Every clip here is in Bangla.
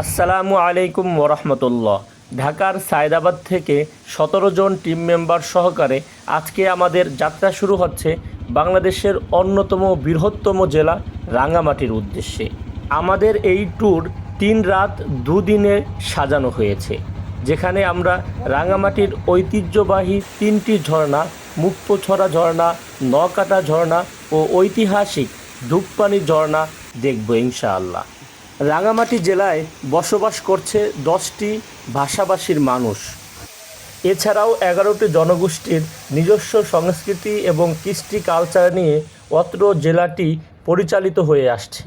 আসসালামু আলাইকুম ওরহমতুল্লাহ। ঢাকার সায়দাবাদ থেকে সতেরো জন টিম মেম্বার সহকারে আজকে আমাদের যাত্রা শুরু হচ্ছে বাংলাদেশের অন্যতম বৃহত্তম জেলা রাঙ্গামাটির উদ্দেশ্যে। আমাদের এই ট্যুর তিন রাত দুদিনে সাজানো হয়েছে, যেখানে আমরা রাঙামাটির ঐতিহ্যবাহী তিনটি ঝর্ণা, মুক্তছড়া ঝর্ণা নকাটা ঝর্ণা ও ঐতিহাসিক ধূপপানি ঝর্ণা দেখব ইনশাআল্লাহ। রাঙামাটি জেলায় বসবাস করছে দশটি ভাষাভাষীর মানুষ। এছাড়াও এগারোটি জনগোষ্ঠীর নিজস্ব সংস্কৃতি এবং কৃষ্টি কালচার নিয়ে অত্র জেলাটি পরিচালিত হয়ে আসছে।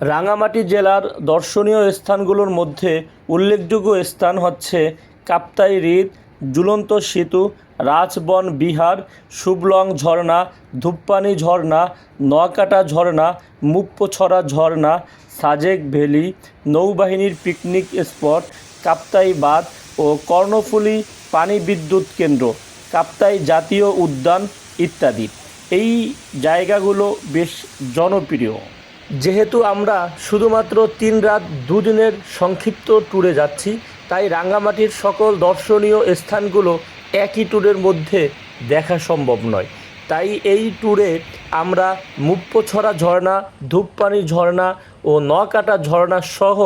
রাঙামাটি জেলার দর্শনীয় স্থানগুলোর মধ্যে উল্লেখযোগ্য স্থান হচ্ছে কাপ্তাই হ্রদ, ঝুলন্ত সেতু রাজবন, বিহার, শুভলং ঝর্ণা ধূপপানি ঝর্ণা নোয়াকাটা ঝর্ণা মুক্তছড়া ঝর্ণা, সাজেক ভ্যালি, নৌবাহিনীর পিকনিক স্পট, কাপ্তাই বাঁধ ও কর্ণফুলী পানি বিদ্যুৎ কেন্দ্র, কাপ্তাই জাতীয় উদ্যান ইত্যাদি। এই জায়গাগুলো বেশ জনপ্রিয়। যেহেতু আমরা শুধুমাত্র তিন রাত দুদিনের সংক্ষিপ্ত ট্যুরে যাচ্ছি, তাই রাঙ্গামাটির সকল দর্শনীয় স্থানগুলো একই ট্যুরের মধ্যে দেখা সম্ভব নয়। তাই এই ট্যুরে আমরা মুপ্পছড়া ঝর্ণা, ধূপপানি ঝর্ণা ও নকাটা ঝর্ণা সহ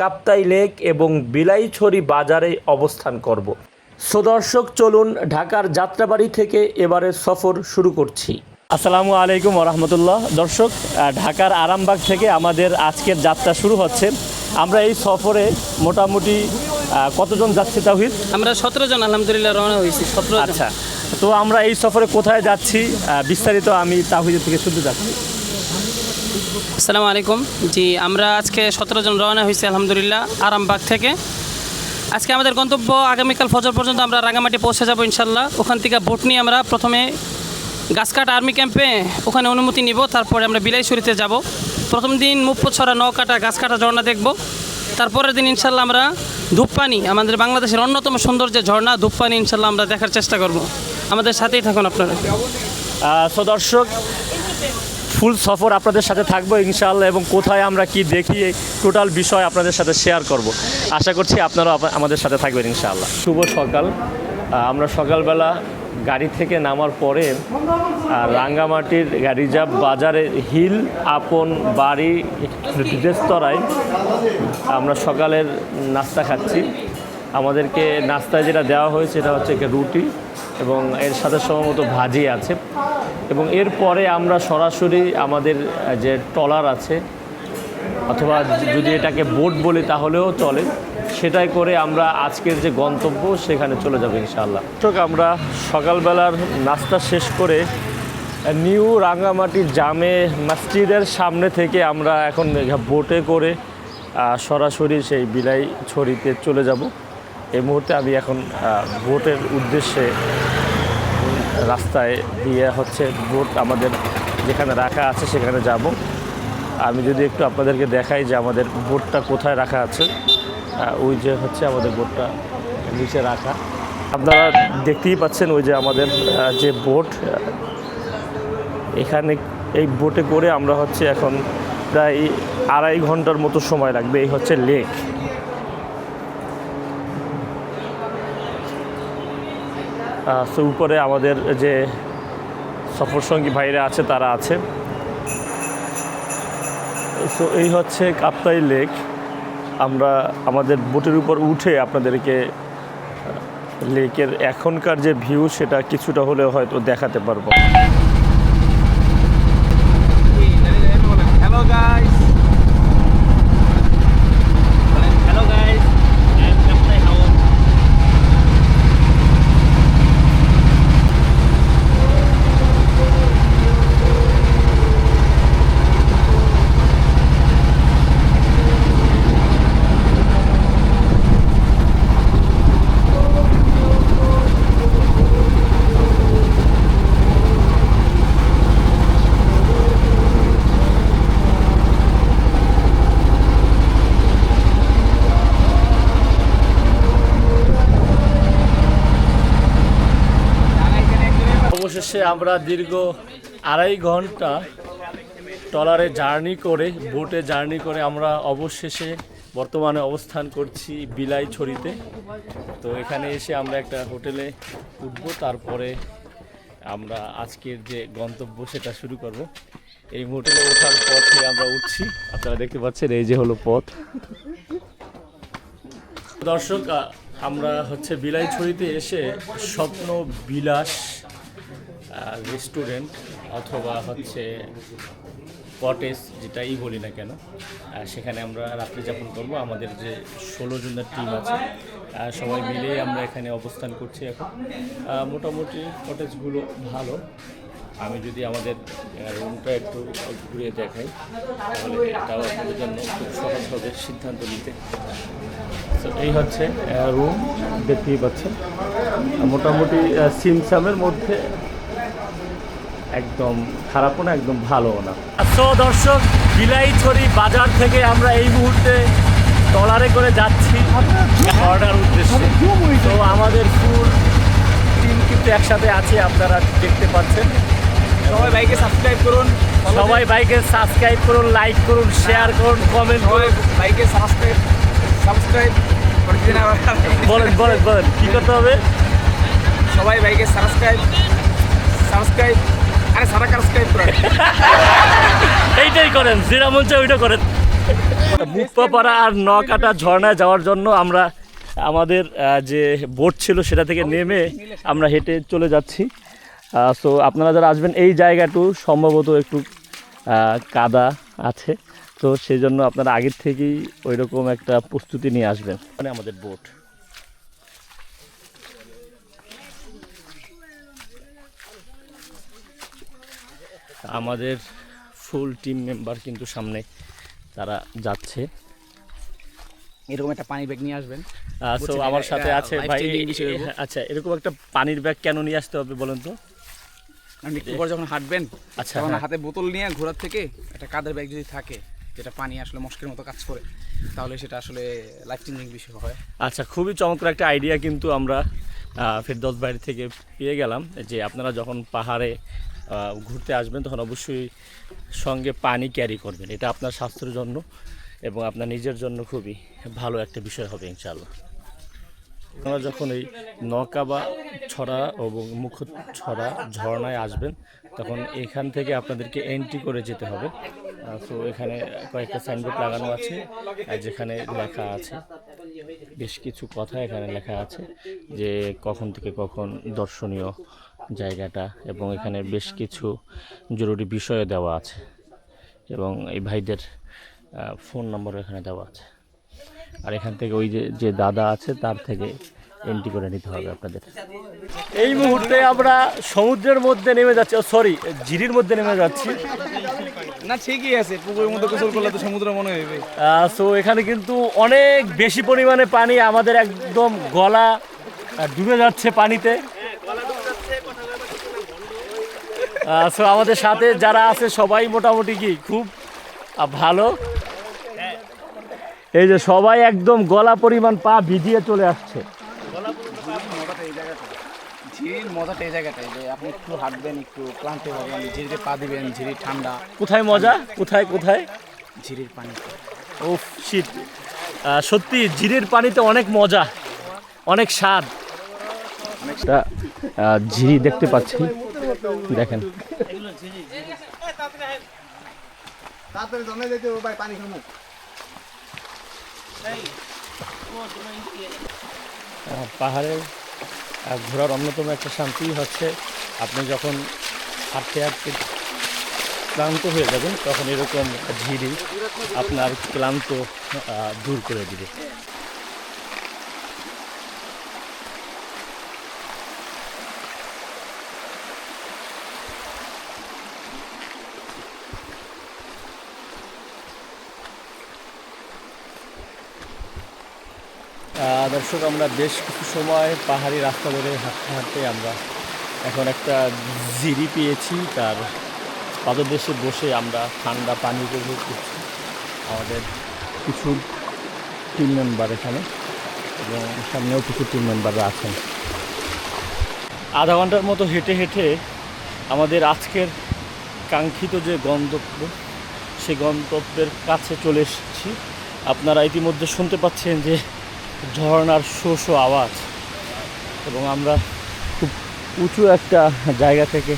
কাপ্তাই লেক এবং বিলাইছড়ি বাজারে অবস্থান করব। দর্শক, চলুন ঢাকার যাত্রাবাড়ি থেকে এবারের সফর শুরু করছি। আসসালামু আলাইকুম রহমতুল্লাহ দর্শক ঢাকার আরামবাগ থেকে আমাদের আজকের যাত্রা শুরু হচ্ছে। আমরা এই সফরে মোটামুটি কতজন যাচ্ছে তাহিদ আমরা সতেরো জন আলহামদুলিল্লাহ রওনা হয়েছি সতেরো আচ্ছা তো আমরা এই সফরে কোথায় যাচ্ছি? বিস্তারিত আমি তাহিদের থেকে শুনতে যাচ্ছি আসসালামু আলাইকুম জি আমরা আজকে সতেরো জন রওনা হয়েছি আলহামদুলিল্লাহ আরামবাগ থেকে। আজকে আমাদের গন্তব্য আগামীকাল ফজর পর্যন্ত আমরা রাঙামাটি পৌঁছে যাব ইনশাল্লাহ ওখান থেকে বোট নিয়ে আমরা প্রথমে গাছকাট আর্মি ক্যাম্পে ওখানে অনুমতি নিব তারপরে আমরা বিলাইছড়িতে যাব। প্রথম দিন মুপ্পছড়া নৌকাটা গাছকাটা ঝর্ণা দেখব। তারপরের দিন ইনশাল্লাহ আমরা ধূপপানি, আমাদের বাংলাদেশের অন্যতম সুন্দর যে ঝর্ণা, ধূপপানি ইনশাল্লাহ আমরা দেখার চেষ্টা করব। আমাদের সাথেই থাকুন আপনারা। সো দর্শক, ফুল সফর আপনাদের সাথে থাকব ইনশাআল্লাহ এবং কোথায় আমরা কি দেখি টোটাল বিষয় আপনাদের সাথে শেয়ার করব। আশা করছি আপনারাও আমাদের সাথে থাকবেন ইনশাআল্লাহ শুভ সকাল। আমরা সকালবেলা গাড়ি থেকে নামার পরে রাঙ্গামাটির রিজার্ভ বাজারে হিল আপন বাড়ি রেস্তোরাঁয় আমরা সকালের নাস্তা খাচ্ছি। আমাদেরকে নাস্তায় যেটা দেওয়া হয়েছে এটা হচ্ছে রুটি এবং এর সাথে সম্ভবত ভাজি আছে। এবং এরপরে আমরা সরাসরি আমাদের যে ট্রলার আছে, অথবা যদি এটাকে বোট বলি তাহলেও চলে। সেটাই করে আমরা আজকের যে গন্তব্য, সেখানে চলে যাব ইনশাআল্লাহ। দর্শক, আমরা সকালবেলার নাস্তা শেষ করে নিউ রাঙ্গামাটি জামে মসজিদের সামনে থেকে আমরা এখন বোটে করে সরাসরি সেই বিলাই ছড়িতে চলে যাব। এই মুহূর্তে আমি এখন বোটের উদ্দেশ্যে রাস্তায় দিয়ে হচ্ছে বোট আমাদের যেখানে রাখা আছে সেখানে যাব। আমি যদি একটু আপনাদেরকে দেখাই যে আমাদের বোটটা কোথায় রাখা আছে। ওই যে হচ্ছে আমাদের বোটটা নিচে রাখা। আপনারা দেখতেই পাচ্ছেন ওই যে আমাদের যে বোট এখানে এই বোটে করে আমরা হচ্ছে এখন প্রায় আড়াই ঘণ্টার মতো সময় লাগবে, এই হচ্ছে লেক। সো উপরে আমাদের যে সফরসঙ্গী ভাইরা আছে, তারা আছে। সো এই হচ্ছে কাপ্তাই লেক। আমরা আমাদের বোটের উপর উঠে আপনাদেরকে লেকের এখনকার যে ভিউ সেটা কিছুটা হলেও হয়তো দেখাতে পারব। আমরা দীর্ঘ আড়াই ঘণ্টা ট্রলারে জার্নি করে, বোটে জার্নি করে আমরা অবশেষে বর্তমানে অবস্থান করছি বিলাই ছড়িতে তো এখানে এসে আমরা একটা হোটেলে উঠবো, তারপরে আমরা আজকের যে গন্তব্য সেটা শুরু করব। এই হোটেলে ওঠার পথে আমরা উঠছি। আপনারা দেখতে পাচ্ছেন, এই যে হলো পথ। দর্শক আমরা হচ্ছে বিলাইছড়িতে এসে স্বপ্ন বিলাস রেস্টুরেন্ট অথবা হচ্ছে কটেজ যেটাই বলি না কেন সেখানে আমরা রাত্রি যাপন করব। আমাদের যে ষোলো জনের টিম আছে সবাই মিলে আমরা এখানে অবস্থান করছি এখন। মোটামুটি কটেজগুলো ভালো। আমি যদি আমাদের রুমটা একটু ঘুরিয়ে দেখাই, তাহলে এটাও আপনাদের জন্য খুব সহজ হবে সিদ্ধান্ত নিতে। তো এই হচ্ছে রুম দেখতেই পাচ্ছেন। মোটামুটি সিমসামের মধ্যে একদম খারাপও না একদম ভালোও না। সো দর্শক বিলাইছড়ি বাজার থেকে আমরা এই মুহূর্তে ট্রলারে করে যাচ্ছি অর্ডার উদ্দেশ্যে। তো আমাদের ফুল টিম কিন্তু একসাথে আছে আপনারা দেখতে পাচ্ছেন। সবাই বাইকে সাবস্ক্রাইব করুন সবাই বাইকে সাবস্ক্রাইব করুন লাইক করুন শেয়ার করুন কমেন্ট করুন। বাইকে সাবস্ক্রাইব সাবস্ক্রাইব। বলেন বলেন বলেন কী করতে হবে? সবাই বাইকে সাবস্ক্রাইব সাবস্ক্রাইব আরে সারা সাবস্ক্রাইব করেন। এইটাই করেন যেটা মন চায় ওইটা করেন। মুক্তাপাড়া আর নকাটা ঝর্ণায় যাওয়ার জন্য আমরা আমাদের যে বোট ছিল সেটা থেকে নেমে আমরা হেঁটে চলে যাচ্ছি। সো আপনারা যারা আসবেন এই জায়গাটু সম্ভবত একটু কাদা আছে। তো সেই জন্য আপনারা আগের থেকেই ওই রকম একটা প্রস্তুতি নিয়ে আসবেন। মানে আমাদের বোট। আমাদের ফুল টিম মেম্বার কিন্তু সামনে তারা যাচ্ছে। এরকম একটা পানির ব্যাগ নিয়ে আসবেন। সো আমার সাথে আছে ভাই আচ্ছা এরকম একটা পানির ব্যাগ কেন নিয়ে আসতে হবে বলেন তো? আপনি একটু পর যখন হাঁটবেন আচ্ছা, তখন হ্যাঁ। হাতে বোতল নিয়ে ঘোরার থেকে একটা কাদের ব্যাগ যদি থাকে যেটা পানি আসলে মস্কের মতো কাজ করে তাহলে সেটা আসলে লাইফ চেঞ্জিং বিষয় হয়। আচ্ছা খুবই চমৎকার একটা আইডিয়া কিন্তু আমরা ফেরদৌস বাড়ি থেকে পেয়ে গেলাম যে আপনারা যখন পাহাড়ে ঘুরতে আসবেন, তখন অবশ্যই সঙ্গে পানি ক্যারি করবেন। এটা আপনার স্বাস্থ্যের জন্য এবং আপনার নিজের জন্য খুবই ভালো একটা বিষয় হবে ইনশাল্লাহ আপনারা যখন এই নৌকা বা ছড়া এবং মুখ ছড়া ঝর্ণায় আসবেন, তখন এখান থেকে আপনাদেরকে এন্ট্রি করে যেতে হবে। তো এখানে কয়েকটা সাইনবোর্ড লাগানো আছে যেখানে লেখা আছে। বেশ কিছু কথা এখানে লেখা আছে যে কখন থেকে কখন দর্শনীয় জায়গাটা এবং এখানে বেশ কিছু জরুরি বিষয় দেওয়া আছে এবং এই ভাইদের ফোন নম্বর এখানে দেওয়া আছে। আর এখান থেকে ওই যে যে দাদা আছে তার থেকে এন্ট্রি করে নিতে হবে আপনাদের। এই মুহূর্তে আমরা সমুদ্রের মধ্যে নেমে যাচ্ছি সরি ঝিরির মধ্যে নেমে যাচ্ছি। না, ঠিকই আছে, পুকুরের মধ্যে গোসল করলে তো সমুদ্র মনে হইবে। সো এখানে কিন্তু অনেক বেশি পরিমাণে পানি আমাদের একদম গলা ডুবে যাচ্ছে পানিতে। সো আমাদের সাথে যারা আছে, সবাই মোটামুটি কি খুব ভালো। এই যে সবাই একদম গলা পরিমাণ পা ভিজিয়ে চলে আসছে মজাটা এই জায়গাটা ঝিরির মজাটা এই জায়গাটায় যে আপনি একটু হাঁটবেন একটু ক্লান্ত হবেন ঝিরিতে পা দিবেন ঝিরি ঠান্ডা। কোথায় মজা? কোথায় কোথায়? ঝিরির পানি ও শীত সত্যি ঝিরির পানিতে অনেক মজা অনেক স্বাদ। ঝিরি দেখতে পাচ্ছি। দেখেন। পাহাড়ের আহ, ঘোরার অন্যতম একটা শান্তি হচ্ছে আপনি যখন হাঁটতে হাঁটতে ক্লান্ত হয়ে যাবেন তখন এরকম ঝিরি আপনার ক্লান্ত দূর করে দিবে। দর্শক, আমরা বেশ কিছু সময় পাহাড়ি রাস্তা ধরে হাঁটতে হাঁটতে আমরা এখন একটা জিরি পেয়েছি। তার পাদদেশে বসে আমরা ঠান্ডা পানি উপভোগ করছি আমাদের কিছু টিম মেম্বার এখানে এবং সামনেও কিছু টিম মেম্বাররা আছেন। আধা ঘণ্টার মতো হেঁটে হেঁটে আমাদের আজকের কাঙ্ক্ষিত যে গন্তব্য, সে গন্তব্যের কাছে চলে এসেছি। আপনারা ইতিমধ্যে শুনতে পাচ্ছেন যে ঝর্ণার শো শো আওয়াজ। এবং আমরা খুব উঁচু একটা জায়গা থেকে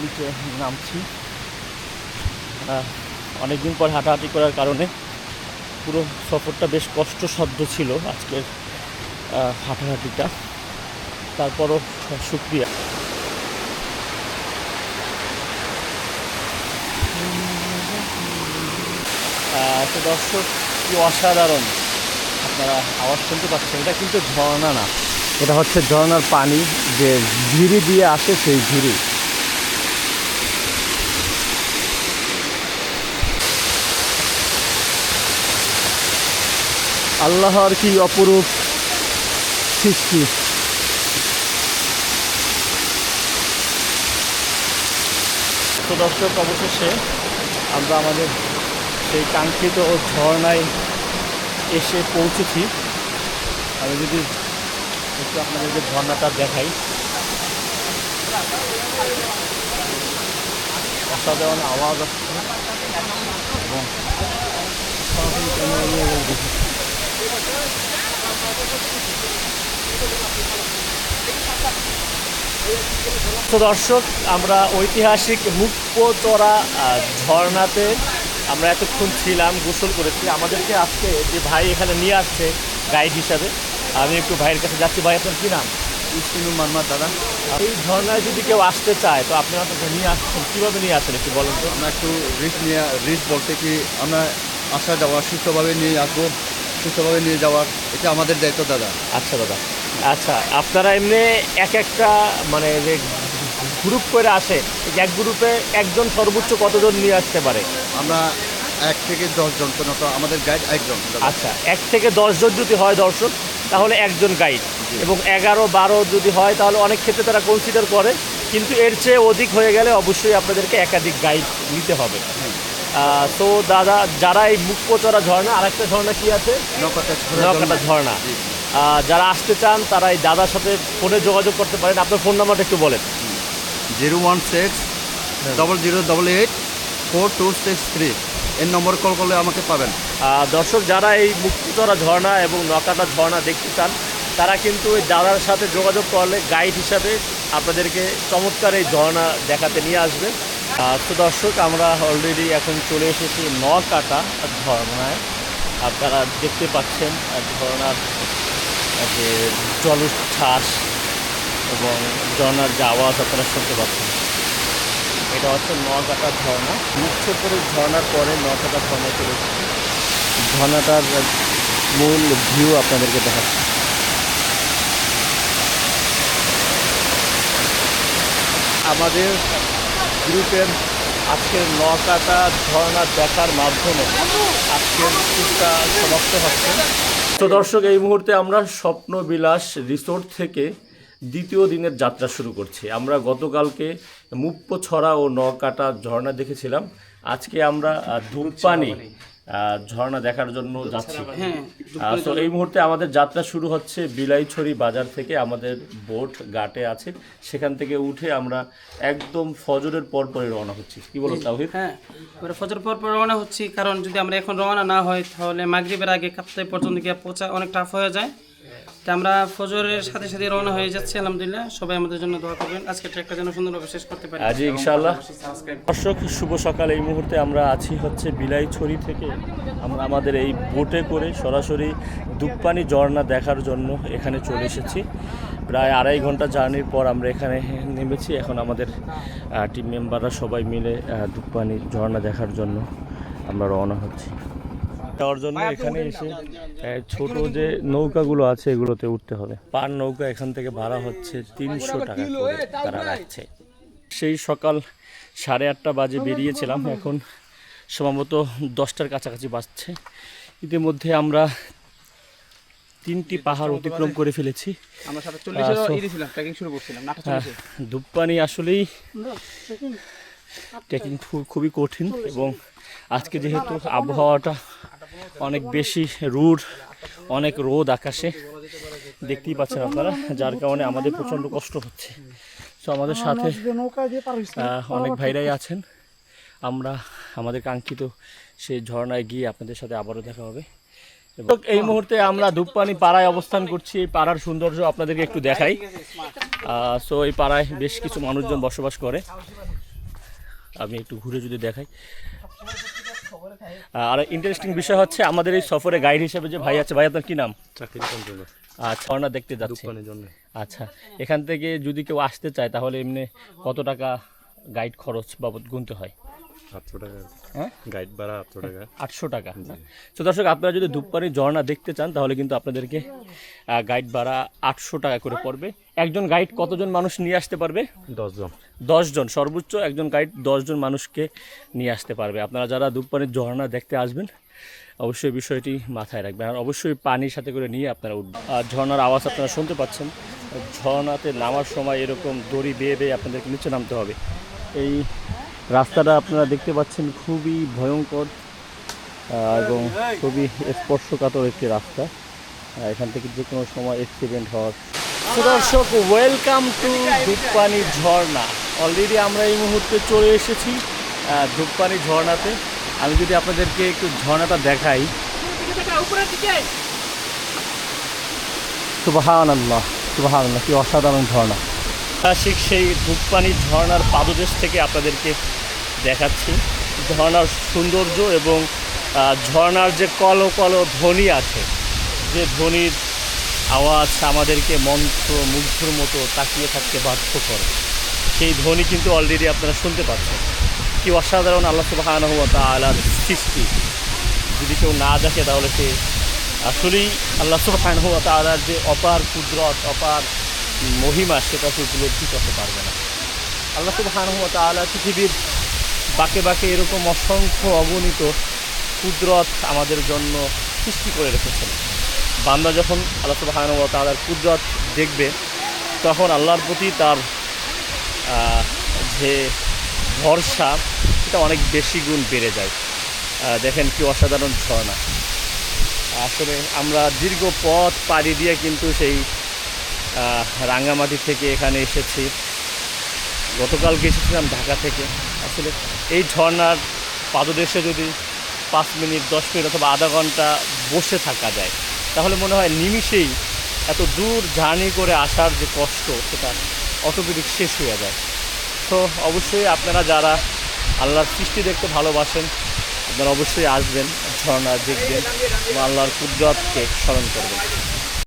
নিচে নামছি। অনেকদিন পর হাঁটাহাঁটি করার কারণে পুরো সফরটা বেশ কষ্টসাধ্য ছিল আজকের হাঁটাহাঁটিটা। তারপরও শুক্রিয়া তো দর্শক, কি অসাধারণ। আপনারা আওয়াজ শুনতে পাচ্ছেন, এটা কিন্তু ঝর্ণা না। এটা হচ্ছে ঝর্ণার পানি, যে ঝিরি দিয়ে আসে সেই ঝিরি। আল্লাহর কি অপরূপ সৃষ্টি। তো দর্শক, অবশেষে আমরা আমাদের সেই কাঙ্ক্ষিত ঝর্ণায় এসে পৌঁছেছি। আমি যদি একটু আপনাদেরকে ঝর্ণাটা দেখাই। অসাধারণ আওয়াজ আসছে। এবং দর্শক আমরা ঐতিহাসিক মুক্তচড়া আহ, ঝর্ণাতে আমরা এতক্ষণ ছিলাম গোসল করেছি। আমাদেরকে আজকে যে ভাই এখানে নিয়ে আসছে গাইড হিসাবে আমি একটু ভাইয়ের কাছে যাচ্ছি। ভাই আপনার কী নাম? ইস্তিনুর মান্নার দাদা। এই ঝর্ণায় যদি কেউ আসতে চায় তো আপনারা তো নিয়ে আসছেন। কীভাবে নিয়ে আসেন একটু বলেন তো। আমরা একটু রিস্ক নিয়ে রিস্ক বলতে কি আমরা আসা যাওয়া সুস্থভাবে নিয়ে আসব সুস্থভাবে নিয়ে যাওয়ার এটা আমাদের দায়িত্ব দাদা। আচ্ছা দাদা। আচ্ছা আপনারা এমনি এক একটা মানে যে গ্রুপ করে আসে এক গ্রুপে একজন সর্বোচ্চ কতজন নিয়ে আসতে পারে? আমরা এক থেকে দশ জন পর্যন্ত আমাদের গাইড একজন আচ্ছা এক থেকে দশজন যদি হয় দর্শক তাহলে একজন গাইড এবং এগারো বারো যদি হয় তাহলে অনেক ক্ষেত্রে তারা কনসিডার করে। কিন্তু এর চেয়ে অধিক হয়ে গেলে অবশ্যই আপনাদেরকে একাধিক গাইড নিতে হবে। তো দাদা যারা এই মুক্তচরা ঝর্ণা আরেকটা ঝর্ণা কি আছে? নৌকাটা ঝর্ণা যারা আসতে চান তারা এই দাদার সাথে ফোনে যোগাযোগ করতে পারেন। আপনার ফোন নাম্বারটা একটু বলেন। Zero one six double zero double eight four two six three এর নম্বর কল করলে আমাকে পাবেন। দর্শক যারা এই মুক্তিতরা ঝর্ণা এবং নকাটা ঝর্ণা দেখতে চান তারা কিন্তু ওই দাদার সাথে যোগাযোগ করলে গাইড হিসাবে আপনাদেরকে চমৎকার এই ঝর্ণা দেখাতে নিয়ে আসবে। তো দর্শক আমরা অলরেডি এখন চলে এসেছি নকাটা ঝর্ণায়। আপনারা দেখতে পাচ্ছেন ঝর্ণার যে জলোচ্ছ্বাস। এবং ঝর্ণার যে আওয়াজ আপনারা শুনতে পাচ্ছেন। এটা হচ্ছে নকাটা ঝর্ণা। মুখ্য করে ঝর্ণার পরে নকাটা ঝর্ণা চলে ঝর্ণাটার মূল ভিউ আপনাদেরকে দেখাচ্ছি। আমাদের গ্রুপের আজকের নকাটা ঝর্ণা দেখার মাধ্যমে আজকের ট্যুরটা সমাপ্ত হচ্ছে। তো দর্শক, এই মুহূর্তে আমরা স্বপ্নবিলাস রিসোর্ট থেকে দ্বিতীয় দিনের যাত্রা শুরু করছি। আমরা গতকালকে মুপ্পছড়া ও নকাটা ঝর্ণা দেখেছিলাম। আজকে আমরা ধূপপানি ঝর্ণা দেখার জন্য যাচ্ছি। তো এই মুহূর্তে আমাদের যাত্রা শুরু হচ্ছে বিলাইছড়ি বাজার থেকে। আমাদের বোট ঘাটে আছে। সেখান থেকে উঠে আমরা একদম ফজরের পর পরে রওনা হচ্ছি। কি বলো তাহিদ হ্যাঁ এবারে ফজর পর পর রওনা হচ্ছি। কারণ যদি আমরা এখন রওনা না হয় তাহলে মাগরিবের আগে কাপ্তাই পর্যন্ত গিয়ে পৌঁছা অনেক টাফ হয়ে যায়। তা আমরা ফজরের সাথে সাথে রওনা হয়ে যাচ্ছি, আলহামদুলিল্লাহ। সবাই আমাদের জন্য দোয়া করবেন। আজকে ট্রেকটা যেন সুন্দরভাবে শেষ করতে পারি। আজ ইনশাআল্লাহ। দর্শক, শুভ সকাল। এই মুহূর্তে আমরা আছি হচ্ছে বিলাইছড়ি থেকে। আমরা আমাদের এই বোটে করে সরাসরি দুপপানি ঝর্ণা দেখার জন্য এখানে চলে এসেছি। প্রায় আড়াই ঘণ্টা জার্নির পর আমরা এখানে নেমেছি। এখন আমাদের টিম মেম্বাররা সবাই মিলে দুপপানি ঝর্ণা দেখার জন্য আমরা রওনা হচ্ছি। যাওয়ার জন্য এখানে এসে ছোট যে নৌকাগুলো আছে এগুলোতে উঠতে হবে। পার নৌকা এখান থেকে ভাড়া হচ্ছে তিনশো টাকা করে তারা রাখছে। সেই সকাল সাড়ে আটটা বাজে বেরিয়েছিলাম। এখন সম্ভবত দশটার কাছাকাছি বাজছে। ইতিমধ্যে আমরা তিনটি পাহাড় অতিক্রম করে ফেলেছি। হ্যাঁ, ধূপপানি আসলেই ট্রেকিং খুবই কঠিন এবং আজকে যেহেতু আবহাওয়াটা অনেক বেশি রুড অনেক রোদ আকাশে দেখতেই পাচ্ছেন আপনারা যার কারণে আমাদের প্রচণ্ড কষ্ট হচ্ছে। তো আমাদের সাথে অনেক ভাইরাই আছেন। আমরা আমাদের কাঙ্ক্ষিত সেই ঝর্ণায় গিয়ে আপনাদের সাথে আবারও দেখা হবে। এবং এই মুহূর্তে আমরা ধূপপানি পাড়ায় অবস্থান করছি এই পাড়ার সৌন্দর্য আপনাদেরকে একটু দেখাই। সো এই পাড়ায় বেশ কিছু মানুষজন বসবাস করে। আমি একটু ঘুরে যদি দেখাই। আর ইন্টারেস্টিং বিষয় হচ্ছে আমাদের এই সফরে গাইড হিসেবে যে ভাই আছে ভাই আপনার কি নাম? আচ্ছা ঝর্ণা দেখতে যাচ্ছি। আচ্ছা এখান থেকে যদি কেউ আসতে চায় তাহলে এমনি কত টাকা গাইড খরচ বাবদ গুনতে হয়? আটশো টাকা। হ্যাঁ? গাইড ভাড়া আটশো টাকা। আটশো টাকা। তো দর্শক আপনারা যদি ধূপপানি ঝর্ণা দেখতে চান তাহলে কিন্তু আপনাদেরকে গাইড ভাড়া আটশো টাকা করে পড়বে। একজন গাইড কতজন মানুষ নিয়ে আসতে পারবে? দশজন। দশজন সর্বোচ্চ একজন গাইড দশজন মানুষকে নিয়ে আসতে পারবে। আপনারা যারা ধূপপানির ঝর্ণা দেখতে আসবেন অবশ্যই বিষয়টি মাথায় রাখবেন। আর অবশ্যই পানির সাথে করে নিয়ে আপনারা উঠবেন। আর ঝর্ণার আওয়াজ আপনারা শুনতে পাচ্ছেন। ঝর্ণাতে নামার সময় এরকম দড়ি বেয়ে বেয়ে আপনাদেরকে নিচে নামতে হবে। এই রাস্তাটা আপনারা দেখতে পাচ্ছেন খুবই ভয়ঙ্কর এবং খুবই স্পর্শকাতর একটি রাস্তা। এখান থেকে যে কোনো সময় অ্যাক্সিডেন্ট হওয়ার দর্শক ওয়েলকাম টু ধূপপানি ঝর্ণা। অলরেডি আমরা এই মুহূর্তে চলে এসেছি ধূপপানি ঝর্ণাতে। আমি যদি আপনাদেরকে একটু ঝর্ণাটা দেখাই। কি অসাধারণ ঝর্ণা। ঠিক সেই ধূপপানি ঝর্ণার পাদদেশ থেকে আপনাদেরকে দেখাচ্ছি। ঝর্ণার সৌন্দর্য এবং ঝর্ণার যে কলো কলো ধ্বনি আছে, যে ধ্বনির আওয়াজ আমাদেরকে মন্ত্র, মুগ্ধর মতো তাকিয়ে থাকতে বাধ্য করে। সেই ধ্বনি কিন্তু অলরেডি আপনারা শুনতে পাচ্ছেন। কি অসাধারণ আল্লাহ সুবাহান আলার সৃষ্টি। যদি কেউ না দেখে তাহলে সে আসলেই আল্লাহ সুবাহান আলার যে অপার কুদরত, অপার মহিমা, সেটা সে উপলব্ধি করতে পারবে না। আল্লাহ সুবাহান আলা পৃথিবীর বাকে বাকে এরকম অসংখ্য অগণিত কুদরত আমাদের জন্য সৃষ্টি করে রেখেছেন। বান্দা যখন আল্লাহ সুবাহান ও তালার কুদরত দেখবে, তখন আল্লাহর প্রতি তার যে ভরসা, সেটা অনেক বেশি গুণ বেড়ে যায়। দেখেন কি অসাধারণ ঝর্ণা। আসলে আমরা দীর্ঘ পথ পাড়ি দিয়ে কিন্তু সেই রাঙ্গামাটি থেকে এখানে এসেছি। গতকালকে এসেছিলাম ঢাকা থেকে। আসলে এই ঝর্ণার পাদদেশে যদি পাঁচ মিনিট, দশ মিনিট অথবা আধা ঘণ্টা বসে থাকা যায় তাহলে মনে হয় নিমিষেই এত দূর জার্নি করে আসার যে কষ্ট, সেটা অটোমেটিক শেষ হয়ে যায়। তো অবশ্যই আপনারা যারা আল্লাহর সৃষ্টি দেখতে ভালোবাসেন, আপনারা অবশ্যই আসবেন, ঝর্ণা দেখবেন এবং আল্লাহর কুদরতকে স্মরণ করবেন।